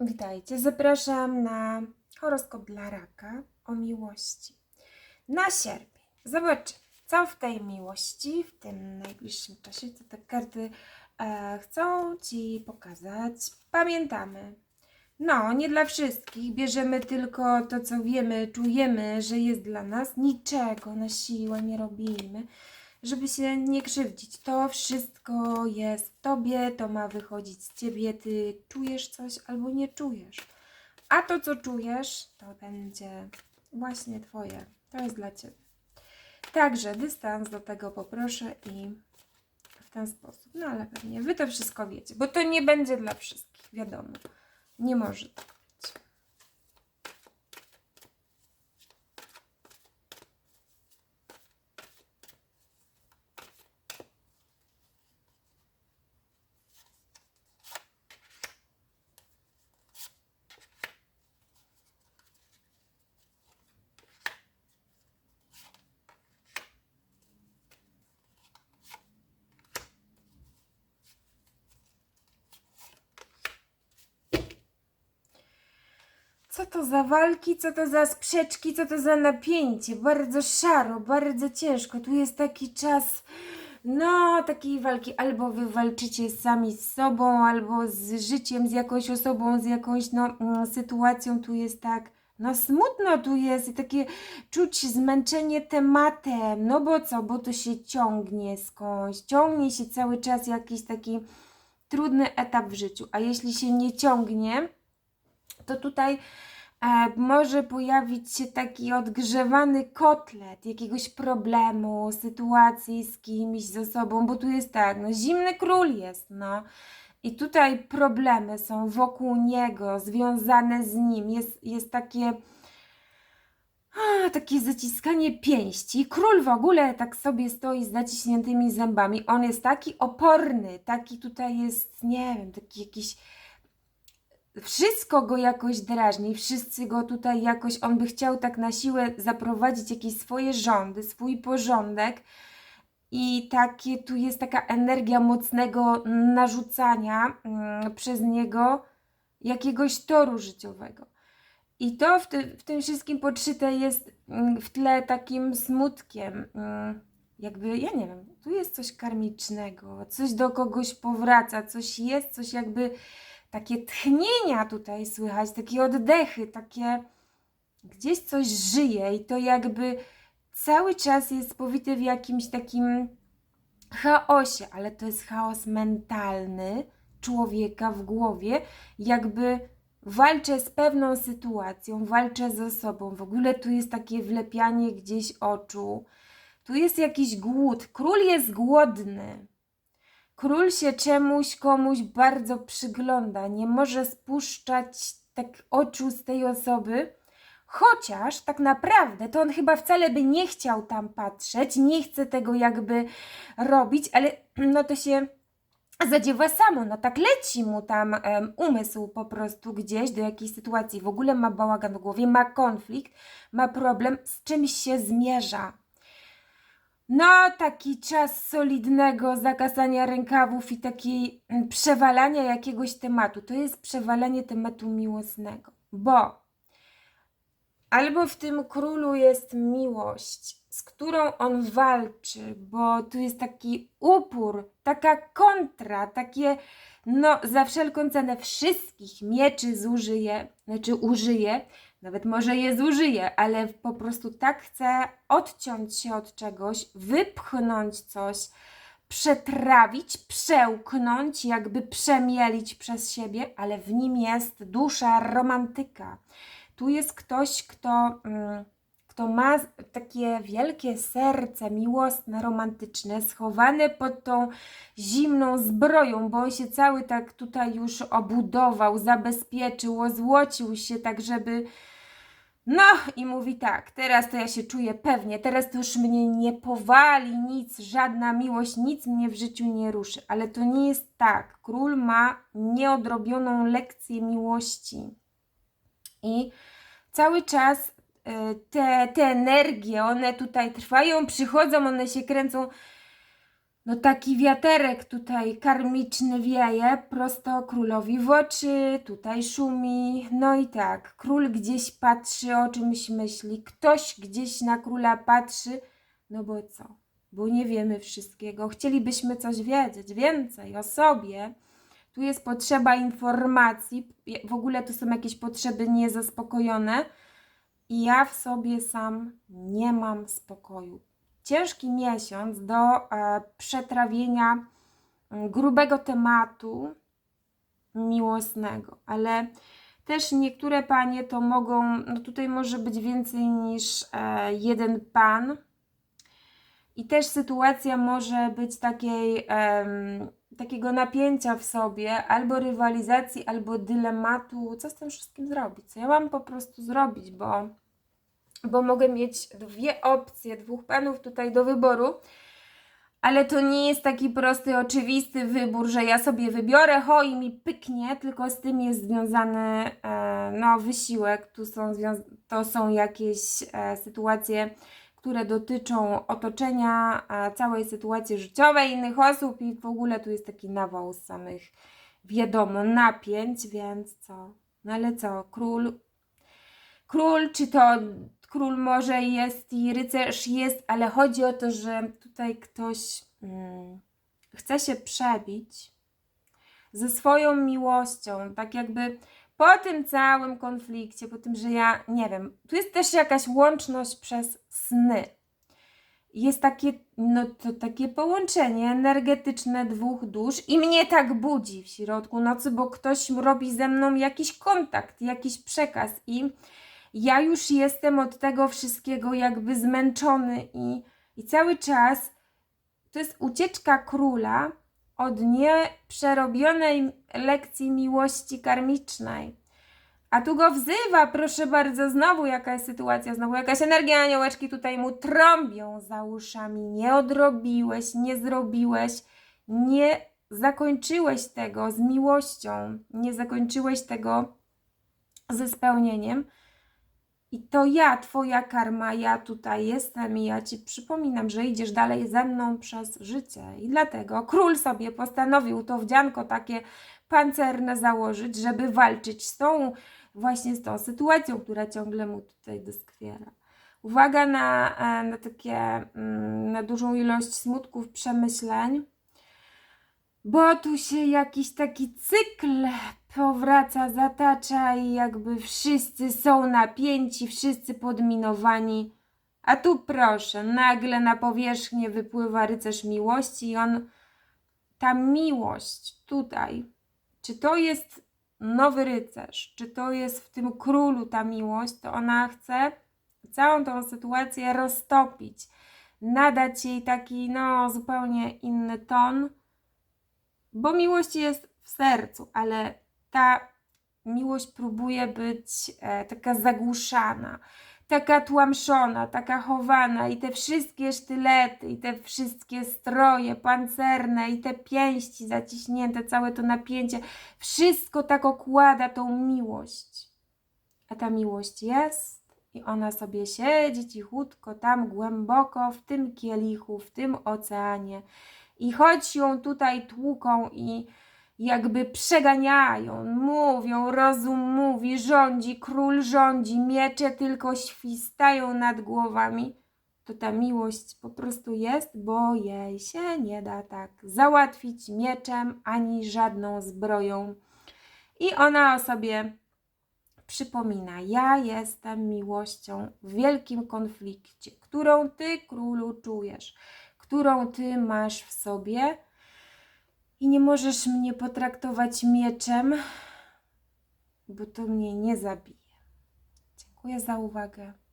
Witajcie, zapraszam na horoskop dla raka o miłości. Na sierpień. Zobaczymy, co w tej miłości w tym najbliższym czasie, co te karty e, chcą Ci pokazać. Pamiętamy, no, nie dla wszystkich. Bierzemy tylko to, co wiemy, czujemy, że jest dla nas. Niczego na siłę nie robimy, żeby się nie krzywdzić. To wszystko jest w tobie, to ma wychodzić z ciebie. Ty czujesz coś albo nie czujesz. A to, co czujesz, to będzie właśnie twoje. To jest dla ciebie. Także dystans do tego poproszę i w ten sposób. No ale pewnie wy to wszystko wiecie, bo to nie będzie dla wszystkich, wiadomo. Nie może tak Co to za walki, co to za sprzeczki, co to za napięcie? Bardzo szaro, bardzo ciężko. Tu jest taki czas, no, takiej walki. Albo wy walczycie sami z sobą, albo z życiem, z jakąś osobą, z jakąś, no, mm, sytuacją. Tu jest tak, no, smutno tu jest i takie czuć zmęczenie tematem. No bo co, bo to się ciągnie skądś, ciągnie się cały czas jakiś taki trudny etap w życiu. A jeśli się nie ciągnie, to tutaj może pojawić się taki odgrzewany kotlet jakiegoś problemu, sytuacji z kimś, z osobą, bo tu jest tak, no zimny król jest, no. I tutaj problemy są wokół niego, związane z nim. Jest, jest takie, a, takie zaciskanie pięści. Król w ogóle tak sobie stoi z naciśniętymi zębami. On jest taki oporny, taki tutaj jest, nie wiem, taki jakiś wszystko go jakoś drażni, wszyscy go tutaj jakoś, on by chciał tak na siłę zaprowadzić jakieś swoje rządy, swój porządek i takie, tu jest taka energia mocnego narzucania mm, przez niego jakiegoś toru życiowego. I to w, ty, w tym wszystkim podszyte jest mm, w tle takim smutkiem, mm, jakby, ja nie wiem, tu jest coś karmicznego, coś do kogoś powraca, coś jest, coś jakby takie tchnienia tutaj słychać, takie oddechy, takie gdzieś coś żyje i to jakby cały czas jest powity w jakimś takim chaosie, ale to jest chaos mentalny człowieka w głowie, jakby walczę z pewną sytuacją, walczę ze sobą. W ogóle tu jest takie wlepianie gdzieś oczu. Tu jest jakiś głód. Król jest głodny. Król się czemuś, komuś bardzo przygląda, nie może spuszczać tak oczu z tej osoby, chociaż tak naprawdę to on chyba wcale by nie chciał tam patrzeć, nie chce tego jakby robić, ale no to się zadziewa samo, no tak leci mu tam um, umysł po prostu gdzieś do jakiejś sytuacji, w ogóle ma bałagan w głowie, ma konflikt, ma problem, z czymś się zmierza no, taki czas solidnego zakasania rękawów i takiej mm, przewalania jakiegoś tematu. To jest przewalanie tematu miłosnego, bo albo w tym królu jest miłość, z którą on walczy, bo tu jest taki upór, taka kontra, takie no za wszelką cenę wszystkich mieczy zużyje, znaczy użyje, nawet może je zużyje, ale po prostu tak chce odciąć się od czegoś, wypchnąć coś, przetrawić, przełknąć, jakby przemielić przez siebie, ale w nim jest dusza romantyka. Tu jest ktoś, kto, mm, kto ma takie wielkie serce miłosne, romantyczne, schowane pod tą zimną zbroją, bo on się cały tak tutaj już obudował, zabezpieczył, ozłocił się, tak żeby no i mówi tak, teraz to ja się czuję pewnie, teraz to już mnie nie powali nic, żadna miłość, nic mnie w życiu nie ruszy. Ale to nie jest tak. Król ma nieodrobioną lekcję miłości. I cały czas y, te, te energie, one tutaj trwają, przychodzą, one się kręcą. No taki wiaterek tutaj karmiczny wieje prosto królowi w oczy, tutaj szumi. No i tak, król gdzieś patrzy, o czymś myśli, ktoś gdzieś na króla patrzy, no bo co? Bo nie wiemy wszystkiego. Chcielibyśmy coś wiedzieć, więcej o sobie. Tu jest potrzeba informacji, w ogóle tu są jakieś potrzeby niezaspokojone i ja w sobie sam nie mam spokoju. Ciężki miesiąc do e, przetrawienia mm, grubego tematu miłosnego, ale też niektóre panie to mogą, no tutaj może być więcej niż e, jeden pan. I też sytuacja może być takiej, em, takiego napięcia w sobie, albo rywalizacji, albo dylematu, co z tym wszystkim zrobić, co ja mam po prostu zrobić, bo, bo mogę mieć dwie opcje, dwóch panów tutaj do wyboru, ale to nie jest taki prosty, oczywisty wybór, że ja sobie wybiorę, ho i mi pyknie, tylko z tym jest związany e, no, wysiłek. Tu są to są jakieś e, sytuacje, które dotyczą otoczenia, e, całej sytuacji życiowej innych osób i w ogóle tu jest taki nawał z samych, wiadomo, napięć, więc co? No ale co, król król, czy to król może jest i rycerz jest, ale chodzi o to, że tutaj ktoś mm, chce się przebić ze swoją miłością, tak jakby po tym całym konflikcie, po tym, że ja nie wiem, tu jest też jakaś łączność przez sny. Jest takie, no to takie połączenie energetyczne dwóch dusz i mnie tak budzi w środku nocy, bo ktoś robi ze mną jakiś kontakt, jakiś przekaz i ja już jestem od tego wszystkiego jakby zmęczony i, i cały czas to jest ucieczka króla od nieprzerobionej lekcji miłości karmicznej. A tu go wzywa, proszę bardzo, znowu jaka jest sytuacja, znowu jakaś energia aniołeczki tutaj mu trąbią za uszami. Nie odrobiłeś, nie zrobiłeś, nie zakończyłeś tego z miłością, nie zakończyłeś tego ze spełnieniem. I to ja, Twoja karma, ja tutaj jestem i ja Ci przypominam, że idziesz dalej ze mną przez życie. I dlatego król sobie postanowił to wdzianko takie pancerne założyć, żeby walczyć z tą właśnie z tą sytuacją, która ciągle mu tutaj doskwiera. Uwaga na, e, na takie, mm, na dużą ilość smutków, przemyśleń, bo tu się jakiś taki cykl powraca, zatacza i jakby wszyscy są napięci, wszyscy podminowani. A tu proszę, nagle na powierzchnię wypływa rycerz miłości i on, ta miłość tutaj, czy to jest nowy rycerz, czy to jest w tym królu ta miłość, to ona chce całą tą sytuację roztopić, nadać jej taki, no, zupełnie inny ton, bo miłość jest w sercu, ale ta miłość próbuje być e, taka zagłuszana, taka tłamszona, taka chowana i te wszystkie sztylety, i te wszystkie stroje pancerne, i te pięści zaciśnięte, całe to napięcie, wszystko tak okłada tą miłość. A ta miłość jest i ona sobie siedzi cichutko tam głęboko w tym kielichu, w tym oceanie. I choć ją tutaj tłuką i jakby przeganiają, mówią, rozum mówi, rządzi, król rządzi, miecze tylko świstają nad głowami, to ta miłość po prostu jest, bo jej się nie da tak załatwić mieczem ani żadną zbroją. I ona o sobie przypomina: Ja jestem miłością w wielkim konflikcie, którą ty, królu, czujesz, którą ty masz w sobie i nie możesz mnie potraktować mieczem, bo to mnie nie zabije. Dziękuję za uwagę.